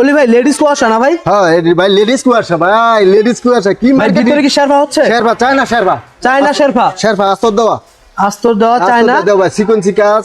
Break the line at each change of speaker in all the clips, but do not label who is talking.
অলি ভাই লেডিস কুয়াশা না ভাই?
হ্যাঁ ভাই লেডিস কুয়াশা ভাই লেডিস কুয়াশা কি মার্কেট
ভিতরে কি শেরপা হচ্ছে?
শেরবা চায়না শেরবা
চায়না শেরফা
শেরপা? আস্তর দেওয়া।
আস্তর দেওয়া চায়না?
দেওয়া সিকোয়েন্সি কাজ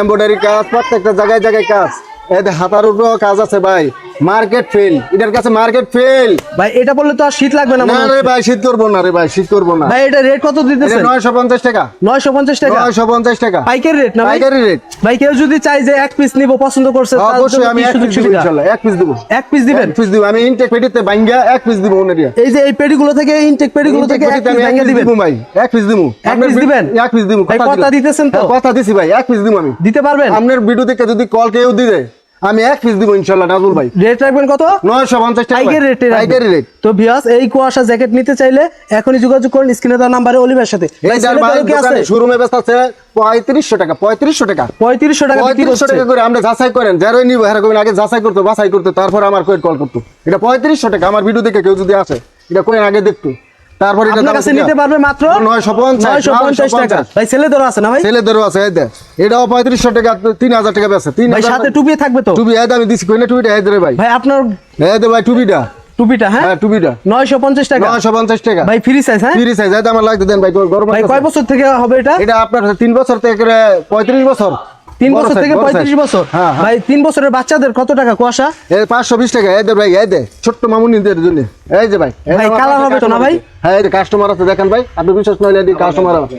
এমব্রয়ডারি কাজ প্রত্যেকটা জায়গায় জায়গায় কাজ। এতে হাতার উপরেও কাজ আছে ভাই। মার্কেট ফেল এটার কাছে মার্কেট ফেল
ভাই এটা বললে তো আর শীত লাগবে না
না রে ভাই শীত করব না রে ভাই শীত করব না।
ভাই এটা রেট কত দিতেছেন?
নয়শো পঞ্চাশ টাকা।
নয়শো পঞ্চাশ টাকা?
নয়শো পঞ্চাশ টাকা।
পাইকারি রেট না
পাইকারি রেট
ভাই কেউ যদি চাই যে এক পিস নিব পছন্দ করছে
অবশ্যই আমি এক পিস দিব
সুবিধা?
ইনশাল্লাহ এক পিস দিব।
এক পিস দিবেন?
পিস দিব। আমি ইনটেক পেটিতে ভাঙ্গা এক পিস দিব ওনারিয়া
এই যে এই পেডিগুলো থেকে ইনটেক পেডিগুলো থেকে এক পিস ভেঙে দিবেন?
ভাই এক পিস দিব।
এক piece দিবেন?
এক পিস দিব
কথা দিতেছেন তো?
কথা দিছি ভাই এক পিস দিব আমি।
দিতে পারবেন?
আপনার ভিডিও থেকে যদি কল কেউ দিবে আমি এক পিস দিব ইনশাল্লাহ নাজুল ভাই।
রেট রাখবেন কত?
নয়শো পঞ্চাশ টাকা।
পাইকারি রেটে
পাইকারি রেট
তো ভিউয়ার্স এই কুয়াশা জ্যাকেট নিতে চাইলে এখনই যোগাযোগ করুন স্ক্রিনে দেওয়া নাম্বারে অলিভের সাথে।
শোরুমে ব্যস্ত আছে পঁয়ত্রিশশো টাকা পঁয়ত্রিশশো টাকা।
পঁয়ত্রিশশো টাকা বিক্রি
পঁয়ত্রিশশো
করছে
টাকা করে আমরা যাচাই করেন যারাই নিবো হ্যাঁ করবেন আগে যাচাই করতো বাছাই করতো তারপর আমার কয়েক কল করতো। এটা পঁয়ত্রিশশো টাকা আমার ভিডিও দেখে কেউ যদি আসে এটা কোয়েন আগে দেখতো। তারপর এটা
কাছে নিতে পারবে মাত্র
নয়শো পঞ্চাশ,
নয়শো পঞ্চাশ টাকা। ভাই ছেলেদেরও আছে না ভাই?
ছেলেদেরও আছে এই এটাও পঁয়ত্রিশশো টাকা তিন হাজার টাকা বেছে তিন
ভাই সাথে টুপি থাকবে তো?
টুপি এই আমি দিছি কইনা টুপিটা এই ভাই।
ভাই আপনার
এই দে ভাই টুপিটা।
টুপিটা হ্যাঁ?
হ্যাঁ টুপিটা।
নয়শো পঞ্চাশ টাকা।
নয়শো পঞ্চাশ টাকা।
ভাই ফ্রি সাইজ হ্যাঁ?
হাজার আমার লাগতে দেন ভাই গরম
ভাই কয় বছর থেকে হবে এটা?
এটা আপনার তিন বছর থেকে পঁয়ত্রিশ বছর।
তিন বছর থেকে পঁয়ত্রিশ বছর।
হ্যাঁ হ্যাঁ।
ভাই তিন বছরের বাচ্চাদের কত টাকা কুয়াশা?
পাঁচশো বিশ টাকা। এই দে ভাই এই দে। ছোট্ট মামুনিদের জন্য। এই যে ভাই কালার
ভাই, হবে তো না ভাই?
হ্যাঁ কাস্টমার আছে দেখেন ভাই। আপনি বিশ্বাস নইলে কাস্টমার আছে।